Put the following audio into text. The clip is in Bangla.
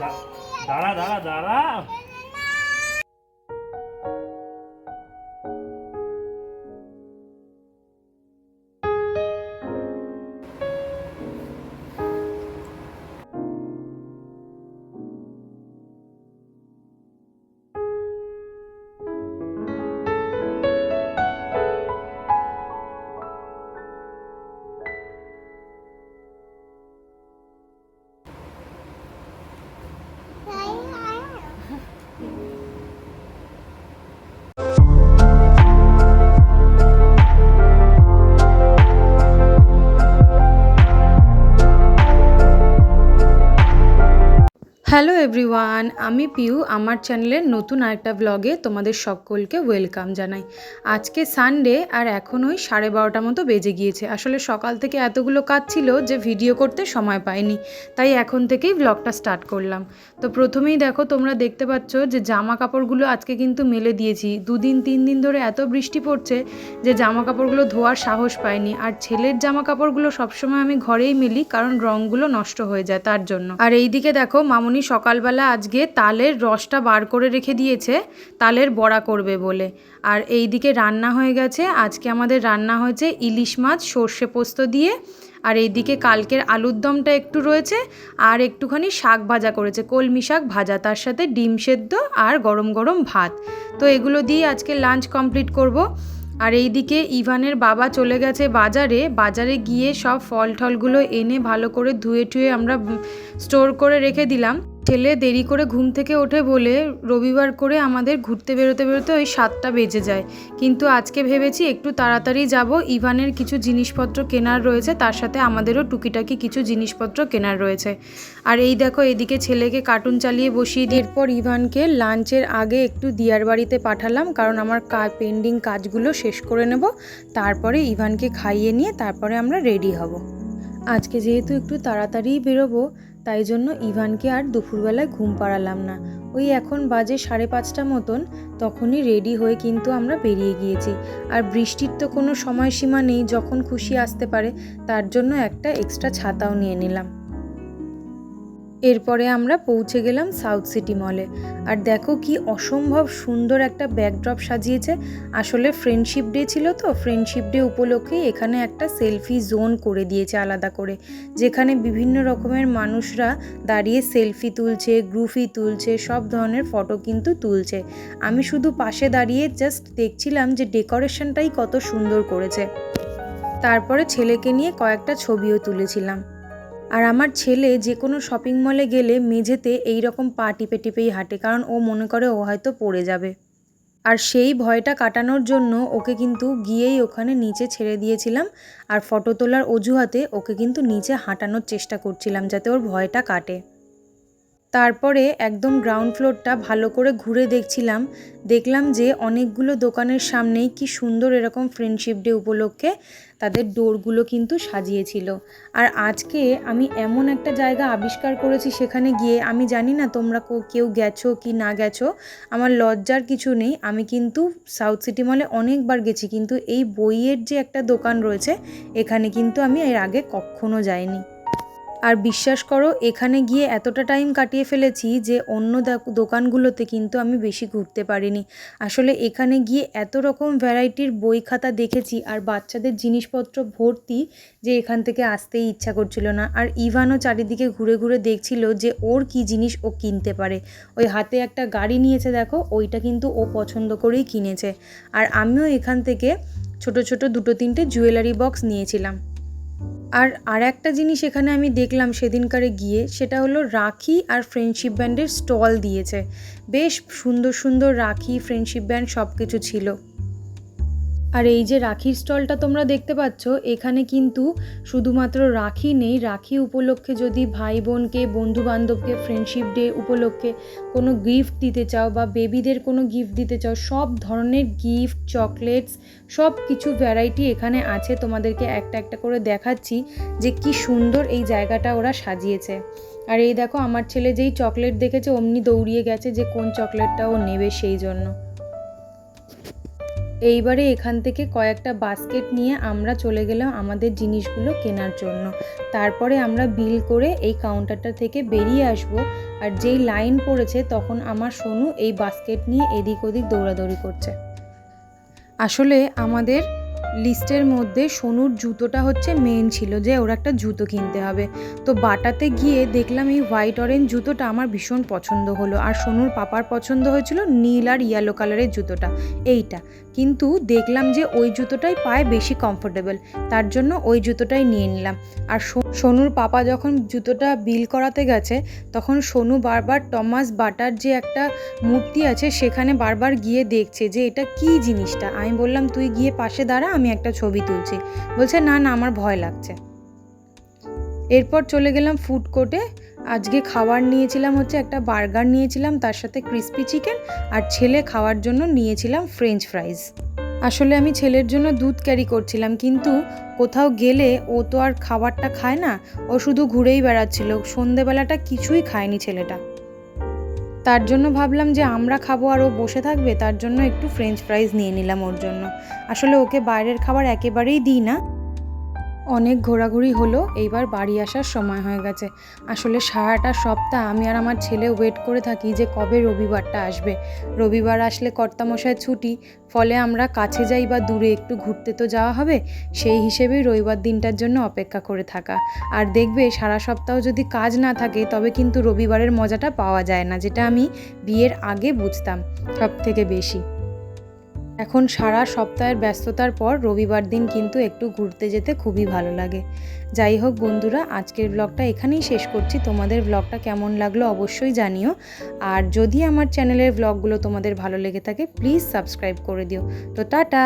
দা- দাঁড়া দাঁড়া দাঁড়া হ্যালো এভরিওয়ান, আমি পিউ, আমার চ্যানেলের নতুন আরেকটা ব্লগে তোমাদের সকলকে ওয়েলকাম জানাই। আজকে সানডে আর এখন ওই সাড়ে বারোটা মতো বেজে গিয়েছে। আসলে সকাল থেকে এতগুলো কাজ ছিল যে ভিডিও করতে সময় পাইনি। তাই এখন থেকেই ব্লগটা স্টার্ট করলাম। তো প্রথমেই দেখো, তোমরা দেখতে পাচ্ছ যে জামা কাপড়গুলো আজকে কিন্তু মেলে দিয়েছি। দুদিন, তিন দিন ধরে এত বৃষ্টি পড়ছে যে জামা কাপড়গুলো ধোয়ার সাহস পাইনি। আর ছেলের জামা কাপড়গুলো সবসময় আমি ঘরেই মেলি কারণ রঙগুলো নষ্ট হয়ে যায় তার জন্য। আর এইদিকে দেখো, মামুনি সকালবেলা আজকে তালের রসটা বার করে রেখে দিয়েছে, তালের বড়া করবে বলে। আর এই দিকে রান্না হয়ে গেছে। আজকে আমাদের রান্না হয়েছে ইলিশ মাছ, সর্ষে পোস্ত দিয়ে। আর এইদিকে কালকের আলুর দমটা একটু রয়েছে, আর একটুখানি শাক ভাজা করেছে। কলমি শাক ভাজা, তার সাথে ডিম সেদ্ধ আর গরম গরম ভাত। তো এগুলো দিয়ে আজকে লাঞ্চ কমপ্লিট করব। আর এইদিকে ইভানের বাবা চলে গেছে বাজারে। বাজারে গিয়ে সব ফল টলগুলো এনে ভালো করে ধুয়ে টুয়ে আমরা স্টোর করে রেখে দিলাম। ছেলে দেরি করে ঘুম থেকে ওঠে বলে রবিবার করে আমাদের ঘুরতে বেরোতে বেরোতে ওই সাতটা বেজে যায়। কিন্তু আজকে ভেবেছি একটু তাড়াতাড়ি যাব। ইভানের কিছু জিনিসপত্র কেনার রয়েছে, তার সাথে আমাদেরও টুকিটাকি কিছু জিনিসপত্র কেনার রয়েছে। আর এই দেখো, এদিকে ছেলেকে কার্টুন চালিয়ে বসিয়ে দিয়ে এরপর ইভানকে লাঞ্চের আগে একটু দিয়ার বাড়িতে পাঠালাম, কারণ আমার পেন্ডিং কাজগুলো শেষ করে নেব। তারপরে ইভানকে খাইয়ে নিয়ে তারপরে আমরা রেডি হব। আজকে যেহেতু একটু তাড়াতাড়িই বেরোবো তাই জন্য ইভানকে আর দুপুরবেলায় ঘুম পাড়ালাম না। ওই এখন বাজে সাড়ে পাঁচটা মতন, তখনই রেডি হয়ে কিন্তু আমরা বেরিয়ে গিয়েছি। আর বৃষ্টির তো কোনো সময়সীমা নেই, যখন খুশি আসতে পারে, তার জন্য একটা এক্সট্রা ছাতাও নিয়ে নিলাম। এরপরে আমরা পৌঁছে গেলাম সাউথ সিটি মলে। আর দেখো কি অসম্ভব সুন্দর একটা ব্যাকড্রপ সাজিয়েছে। আসলে ফ্রেন্ডশিপ ডে ছিল তো ফ্রেন্ডশিপ ডে উপলক্ষে এখানে একটা সেলফি জোন করে দিয়েছে আলাদা করে। যেখানে বিভিন্ন রকমের মানুষরা দাঁড়িয়ে সেলফি তুলছে গ্রুপি তুলছে, সব ধরনের ফটো কিন্তু তুলছে। আমি শুধু পাশে দাঁড়িয়ে জাস্ট দেখছিলাম যে ডেকোরেশনটাই কত সুন্দর করেছে। তারপরে ছেলেকে নিয়ে কয়েকটা ছবিও তুলেছিলাম। আর আমার ছেলে যে কোনো শপিং মলে গেলে মেঝেতে এই রকম পা টিপে টিপেই হাঁটে, কারণ ও মনে করে ও হয়তো পড়ে যাবে। আর সেই ভয়টা কাটানোর জন্য ওকে কিন্তু গিয়েই ওখানে নিচে ছেড়ে দিয়েছিলাম আর ফটো তোলার অজুহাতে ওকে কিন্তু নিচে হাঁটানোর চেষ্টা করছিলাম যাতে ওর ভয়টা কাটে। তারপরে একদম গ্রাউন্ড ফ্লোরটা ভালো করে ঘুরে দেখছিলাম, দেখলাম যে অনেকগুলো দোকানের সামনেই কি সুন্দর এরকম ফ্রেন্ডশিপ ডে উপলক্ষে তাদের ডোরগুলো কিন্তু সাজিয়েছিল। আর আজকে আমি এমন একটা জায়গা আবিষ্কার করেছি সেখানে গিয়ে, আমি জানি না তোমরা কেউ গেছো কি না গেছো, আমার লজ্জার কিছু নেই। আমি কিন্তু সাউথ সিটি মলে অনেকবার গেছি, কিন্তু এই বইয়ের যে একটা দোকান রয়েছে, এখানে কিন্তু আমি এর আগে কখনো যাইনি। আর বিশ্বাস করো, এখানে গিয়ে এতটা টাইম কাটিয়ে ফেলেছি যে অন্য দোকানগুলোতে কিন্তু আমি বেশি ঘুরতে পারিনি। আসলে এখানে গিয়ে এত রকম ভ্যারাইটির বই খাতা দেখেছি আর বাচ্চাদের জিনিসপত্র ভর্তি যে এখান থেকে আসতেই ইচ্ছা করছিল না। আর ইভানও চারিদিকে ঘুরে ঘুরে দেখছিল যে ওর কি জিনিস ও কিনতে পারে। ওই হাতে একটা গাড়ি নিয়েছে দেখো, ওইটা কিন্তু ও পছন্দ করেই কিনেছে। আর আমিও এখান থেকে ছোট ছোট দুটো তিনটে জুয়েলারি বক্স নিয়েছিলাম। আর আর একটা জিনিস এখানে আমি দেখলাম সেদিনকারে গিয়ে, সেটা হলো রাখি আর ফ্রেন্ডশিপ ব্যান্ডের স্টল দিয়েছে। বেশ সুন্দর সুন্দর রাখি ফ্রেন্ডশিপ ব্যান্ড সব কিছু ছিল। আর এই যে রাখির স্টলটা তোমরা দেখতে পাচ্ছ, এখানে কিন্তু শুধুমাত্র রাখি নেই। রাখি উপলক্ষে যদি ভাই বোনকে বন্ধু বান্ধবকে ফ্রেন্ডশিপ ডে উপলক্ষে কোনো গিফট দিতে চাও বা বেবিদের কোনো গিফট দিতে চাও, সব ধরনের গিফট চকলেটস সব কিছু ভ্যারাইটি এখানে আছে। তোমাদেরকে একটা একটা করে দেখাচ্ছি যে কি সুন্দর এই জায়গাটা ওরা সাজিয়েছে। আর এই দেখো, আমার ছেলে যেই চকলেট দেখেছে, অমনি দৌড়িয়ে গেছে যে কোন চকলেটটা ও নেবে সেই জন্য। এইবারে এখান থেকে কয়েকটা বাস্কেট নিয়ে আমরা চলে গেলাম আমাদের জিনিসগুলো কেনার জন্য। তারপরে আমরা বিল করে এই কাউন্টারটা থেকে বেরিয়ে আসব। আর যেই লাইন পড়েছে, তখন আমার সোনু এই বাস্কেট নিয়ে এদিক ওদিক দৌড়াদৌড়ি করছে। আসলে আমাদের লিস্টের মধ্যে সোনুর জুতোটা হচ্ছে মেন ছিল যে ওর একটা জুতো কিনতে হবে। তো বাটাতে গিয়ে দেখলাম এই হোয়াইট অরেঞ্জ জুতোটা আমার ভীষণ পছন্দ হলো। আর সোনুর পাপার পছন্দ হয়েছিল নীল আর ইয়েলো কালারের জুতোটা, এইটা। কিন্তু দেখলাম যে ওই জুতোটাই পায়ে বেশি কমফোর্টেবল তার জন্য ওই জুতোটাই নিয়ে নিলাম। আর সোনুর পাপা যখন জুতোটা বিল করাতে গেছে, তখন সোনু বারবার টমাস বাটার যে একটা মূর্তি আছে, সেখানে বারবার গিয়ে দেখছে যে এটা কি জিনিসটা? আমি বললাম, তুই গিয়ে পাশে দাঁড়া আমি একটা ছবি তুলছি। বলছে, না না, আমার ভয় লাগছে। এরপর চলে গেলাম ফুড কোর্টে আজকে খাবার নিয়েছিলাম হচ্ছে একটা বার্গার নিয়েছিলাম, তার সাথে ক্রিস্পি চিকেন আর ছেলে খাওয়ার জন্য নিয়েছিলাম ফ্রেঞ্চ ফ্রাইজ আসলে আমি ছেলের জন্য দুধ ক্যারি করছিলাম, কিন্তু কোথাও গেলে ও তো আর খাবারটা খায় না, ও শুধু ঘুরেই বেড়াচ্ছিল। সন্ধেবেলাটা কিছুই খায়নি ছেলেটা। তার জন্য ভাবলাম যে আমরা খাব আর ও বসে থাকবে, তার জন্য একটু ফ্রেঞ্চ ফ্রাইজ নিয়ে নিলাম ওর জন্য। আসলে ওকে বাইরের খাবার একেবারেই দিই না। অনেক ঘোরাঘুরি হলো, এইবার বাড়ি আসার সময় হয়ে গেছে। আসলে সারাটা সপ্তাহ আমি আর আমার ছেলে ওয়েট করে থাকি যে কবে রবিবারটা আসবে। রবিবার আসলে কর্তামশায় ছুটি, ফলে আমরা কাছে যাই বা দূরে একটু ঘুরতে তো যাওয়া হবে, সেই হিসেবেই রবিবার দিনটার জন্য অপেক্ষা করে থাকা। আর দেখবে সারা সপ্তাহ যদি কাজ না থাকে, তবে কিন্তু রবিবারের মজাটা পাওয়া যায় না, যেটা আমি বিয়ের আগে বুঝতাম সব থেকে বেশি। এখন সারা সপ্তাহের ব্যস্ততার পর রবিবার দিন কিন্তু একটু ঘুরতে যেতে খুবই ভালো লাগে। যাই হোক বন্ধুরা, আজকের ব্লগটা এখানেই শেষ করছি। তোমাদের ব্লগটা কেমন লাগল অবশ্যই জানিও। আর যদি আমার চ্যানেলের ব্লগগুলো তোমাদের ভালো লেগে থাকে প্লিজ সাবস্ক্রাইব করে দিও। তো টাটা!